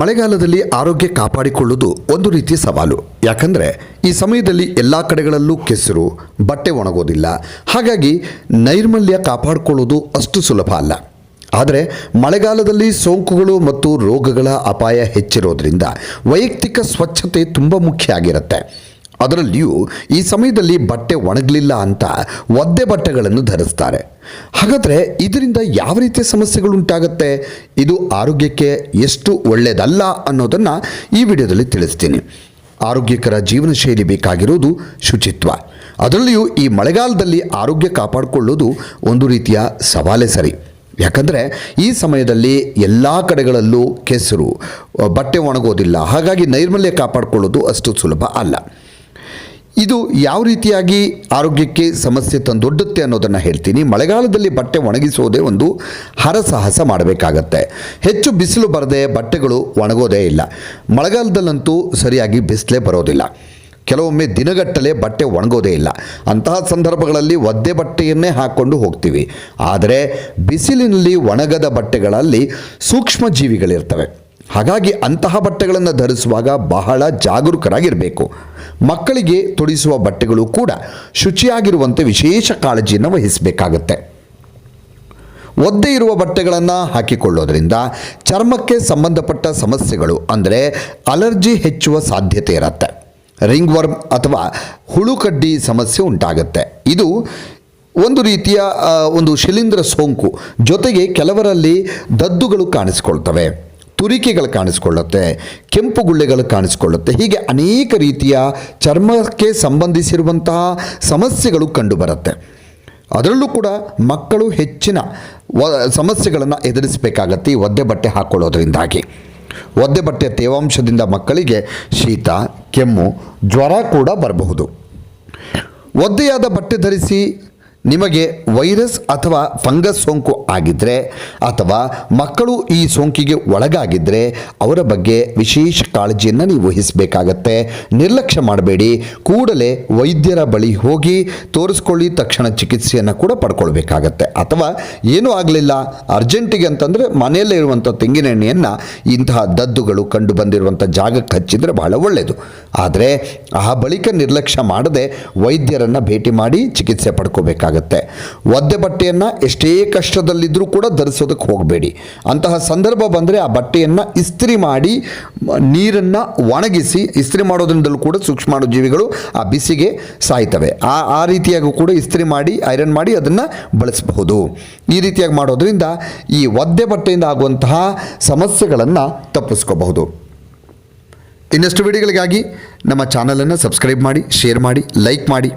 ಮಳೆಗಾಲದಲ್ಲಿ ಆರೋಗ್ಯ ಕಾಪಾಡಿಕೊಳ್ಳುವುದು ಒಂದು ರೀತಿಯ ಸವಾಲು. ಯಾಕಂದರೆ ಈ ಸಮಯದಲ್ಲಿ ಎಲ್ಲ ಕಡೆಗಳಲ್ಲೂ ಕೆಸರು, ಬಟ್ಟೆ ಒಣಗೋದಿಲ್ಲ. ಹಾಗಾಗಿ ನೈರ್ಮಲ್ಯ ಕಾಪಾಡಿಕೊಳ್ಳೋದು ಅಷ್ಟು ಸುಲಭ ಅಲ್ಲ. ಆದರೆ ಮಳೆಗಾಲದಲ್ಲಿ ಸೋಂಕುಗಳು ಮತ್ತು ರೋಗಗಳ ಅಪಾಯ ಹೆಚ್ಚಿರೋದ್ರಿಂದ ವೈಯಕ್ತಿಕ ಸ್ವಚ್ಛತೆ ತುಂಬ ಮುಖ್ಯ ಆಗಿರುತ್ತೆ. ಅದರಲ್ಲಿಯೂ ಈ ಸಮಯದಲ್ಲಿ ಬಟ್ಟೆ ಒಣಗಲಿಲ್ಲ ಅಂತ ಒದ್ದೆ ಬಟ್ಟೆಗಳನ್ನು ಧರಿಸ್ತಾರೆ. ಹಾಗಾದರೆ ಇದರಿಂದ ಯಾವ ರೀತಿಯ ಸಮಸ್ಯೆಗಳು ಉಂಟಾಗುತ್ತೆ ಇದು ಆರೋಗ್ಯಕ್ಕೆ ಎಷ್ಟು ಒಳ್ಳೆಯದಲ್ಲ ಅನ್ನೋದನ್ನು ಈ ವಿಡಿಯೋದಲ್ಲಿ ತಿಳಿಸ್ತೀನಿ. ಆರೋಗ್ಯಕರ ಜೀವನ ಶೈಲಿ ಬೇಕಾಗಿರೋದು ಶುಚಿತ್ವ. ಅದರಲ್ಲಿಯೂ ಈ ಮಳೆಗಾಲದಲ್ಲಿ ಆರೋಗ್ಯ ಕಾಪಾಡಿಕೊಳ್ಳೋದು ಒಂದು ರೀತಿಯ ಸವಾಲೇ ಸರಿ. ಯಾಕಂದರೆ ಈ ಸಮಯದಲ್ಲಿ ಎಲ್ಲ ಕಡೆಗಳಲ್ಲೂ ಕೆಸರು, ಬಟ್ಟೆ ಒಣಗೋದಿಲ್ಲ. ಹಾಗಾಗಿ ನೈರ್ಮಲ್ಯ ಕಾಪಾಡಿಕೊಳ್ಳೋದು ಅಷ್ಟು ಸುಲಭ ಅಲ್ಲ. ಇದು ಯಾವ ರೀತಿಯಾಗಿ ಆರೋಗ್ಯಕ್ಕೆ ಸಮಸ್ಯೆ ತಂದೊಡ್ಡುತ್ತೆ ಅನ್ನೋದನ್ನು ಹೇಳ್ತೀನಿ. ಮಳೆಗಾಲದಲ್ಲಿ ಬಟ್ಟೆ ಒಣಗಿಸೋದೇ ಒಂದು ಹರಸಾಹಸ ಮಾಡಬೇಕಾಗತ್ತೆ. ಹೆಚ್ಚು ಬಿಸಿಲು ಬರದೆ ಬಟ್ಟೆಗಳು ಒಣಗೋದೇ ಇಲ್ಲ. ಮಳೆಗಾಲದಲ್ಲಂತೂ ಸರಿಯಾಗಿ ಬಿಸಿಲೇ ಬರೋದಿಲ್ಲ. ಕೆಲವೊಮ್ಮೆ ದಿನಗಟ್ಟಲೆ ಬಟ್ಟೆ ಒಣಗೋದೇ ಇಲ್ಲ. ಅಂತಹ ಸಂದರ್ಭಗಳಲ್ಲಿ ಒದ್ದೆ ಬಟ್ಟೆಯನ್ನೇ ಹಾಕ್ಕೊಂಡು ಹೋಗ್ತೀವಿ. ಆದರೆ ಬಿಸಿಲಿನಲ್ಲಿ ಒಣಗದ ಬಟ್ಟೆಗಳಲ್ಲಿ ಸೂಕ್ಷ್ಮ ಜೀವಿಗಳಿರ್ತವೆ ಹಾಗಾಗಿ ಅಂತಹ ಬಟ್ಟೆಗಳನ್ನು ಧರಿಸುವಾಗ ಬಹಳ ಜಾಗರೂಕರಾಗಿರಬೇಕು. ಮಕ್ಕಳಿಗೆ ತೊಡಿಸುವ ಬಟ್ಟೆಗಳು ಕೂಡ ಶುಚಿಯಾಗಿರುವಂತೆ ವಿಶೇಷ ಕಾಳಜಿಯನ್ನು ವಹಿಸಬೇಕಾಗತ್ತೆ. ಒದ್ದೆ ಇರುವ ಬಟ್ಟೆಗಳನ್ನು ಹಾಕಿಕೊಳ್ಳೋದ್ರಿಂದ ಚರ್ಮಕ್ಕೆ ಸಂಬಂಧಪಟ್ಟ ಸಮಸ್ಯೆಗಳು ಅಂದರೆ ಅಲರ್ಜಿ ಹೆಚ್ಚುವ ಸಾಧ್ಯತೆ ಇರುತ್ತೆ. ರಿಂಗ್ ವರ್ಮ್ ಅಥವಾ ಹುಳುಕಡ್ಡಿ ಸಮಸ್ಯೆ ಉಂಟಾಗುತ್ತೆ. ಇದು ಒಂದು ರೀತಿಯ ಒಂದು ಶಿಲೀಂಧ್ರ ಸೋಂಕು ಜೊತೆಗೆ ಕೆಲವರಲ್ಲಿ ದದ್ದುಗಳು ಕಾಣಿಸ್ಕೊಳ್ತವೆ. ತುರಿಕೆಗಳು ಕಾಣಿಸ್ಕೊಳ್ಳುತ್ತೆ, ಕೆಂಪು ಗುಳ್ಳೆಗಳು ಕಾಣಿಸ್ಕೊಳ್ಳುತ್ತೆ. ಹೀಗೆ ಅನೇಕ ರೀತಿಯ ಚರ್ಮಕ್ಕೆ ಸಂಬಂಧಿಸಿರುವಂತಹ ಸಮಸ್ಯೆಗಳು ಕಂಡುಬರುತ್ತೆ. ಅದರಲ್ಲೂ ಕೂಡ ಮಕ್ಕಳು ಹೆಚ್ಚಿನ ವ, ಸಮಸ್ಯೆಗಳನ್ನು ಎದುರಿಸಬೇಕಾಗತ್ತೆ ಒದ್ದೆ ಬಟ್ಟೆ ಹಾಕ್ಕೊಳ್ಳೋದ್ರಿಂದಾಗಿ ಒದ್ದೆ ಬಟ್ಟೆಯ ತೇವಾಂಶದಿಂದ ಮಕ್ಕಳಿಗೆ ಶೀತ, ಕೆಮ್ಮು, ಜ್ವರ ಕೂಡ ಬರಬಹುದು. ಒದ್ದೆಯಾದ ಬಟ್ಟೆ ಧರಿಸಿ ನಿಮಗೆ ವೈರಸ್ ಅಥವಾ ಫಂಗಸ್ ಸೋಂಕು ಆಗಿದ್ದರೆ ಅಥವಾ ಮಕ್ಕಳು ಈ ಸೋಂಕಿಗೆ ಒಳಗಾಗಿದ್ದರೆ ಅವರ ಬಗ್ಗೆ ವಿಶೇಷ ಕಾಳಜಿಯನ್ನು ನೀವು ವಹಿಸಬೇಕಾಗತ್ತೆ. ನಿರ್ಲಕ್ಷ್ಯ ಮಾಡಬೇಡಿ. ಕೂಡಲೇ ವೈದ್ಯರ ಬಳಿ ಹೋಗಿ ತೋರಿಸ್ಕೊಳ್ಳಿ, ತಕ್ಷಣ ಚಿಕಿತ್ಸೆಯನ್ನು ಕೂಡ ಪಡ್ಕೊಳ್ಬೇಕಾಗತ್ತೆ. ಅಥವಾ ಏನೂ ಆಗಲಿಲ್ಲ, ಅರ್ಜೆಂಟಿಗೆ ಅಂತಂದರೆ ಮನೆಯಲ್ಲೇ ಇರುವಂಥ ತೆಂಗಿನ ಎಣ್ಣೆಯನ್ನು ಇಂತಹ ದದ್ದುಗಳು ಕಂಡು ಬಂದಿರುವಂಥ ಜಾಗಕ್ಕೆ ಹಚ್ಚಿದರೆ ಬಹಳ ಒಳ್ಳೆಯದು ಆದರೆ ಆ ಬಳಿಕ ನಿರ್ಲಕ್ಷ್ಯ ಮಾಡದೆ ವೈದ್ಯರನ್ನು ಭೇಟಿ ಮಾಡಿ ಚಿಕಿತ್ಸೆ ಪಡ್ಕೋಬೇಕಾಗತ್ತೆ. ಒದ್ದೆ ಬಟ್ಟೆಯನ್ನು ಎಷ್ಟೇ ಕಷ್ಟದಲ್ಲಿದ್ದರೂ ಕೂಡ ಧರಿಸೋದಕ್ಕೆ ಹೋಗಬೇಡಿ. ಅಂತಹ ಸಂದರ್ಭ ಬಂದರೆ ಆ ಬಟ್ಟೆಯನ್ನು ಇಸ್ತ್ರಿ ಮಾಡಿ, ನೀರನ್ನು ಒಣಗಿಸಿ, ಇಸ್ತ್ರಿ ಮಾಡೋದ್ರಿಂದಲೂ ಕೂಡ ಸೂಕ್ಷ್ಮಾಣು ಜೀವಿಗಳು ಆ ಬಿಸಿಗೆ ಸಾಯ್ತವೆ. ಆ ಆ ರೀತಿಯಾಗೂ ಕೂಡ ಇಸ್ತ್ರಿ ಮಾಡಿ, ಐರನ್ ಮಾಡಿ ಅದನ್ನು ಬಳಸಬಹುದು. ಈ ರೀತಿಯಾಗಿ ಮಾಡೋದ್ರಿಂದ ಈ ಒದ್ದೆ ಬಟ್ಟೆಯಿಂದ ಆಗುವಂತಹ ಸಮಸ್ಯೆಗಳನ್ನು ತಪ್ಪಿಸ್ಕೋಬಹುದು. ಇನ್ನಷ್ಟು ವಿಡಿಯೋಗಳಿಗಾಗಿ ನಮ್ಮ ಚಾನಲನ್ನು ಸಬ್ಸ್ಕ್ರೈಬ್ ಮಾಡಿ, ಶೇರ್ ಮಾಡಿ, ಲೈಕ್ ಮಾಡಿ.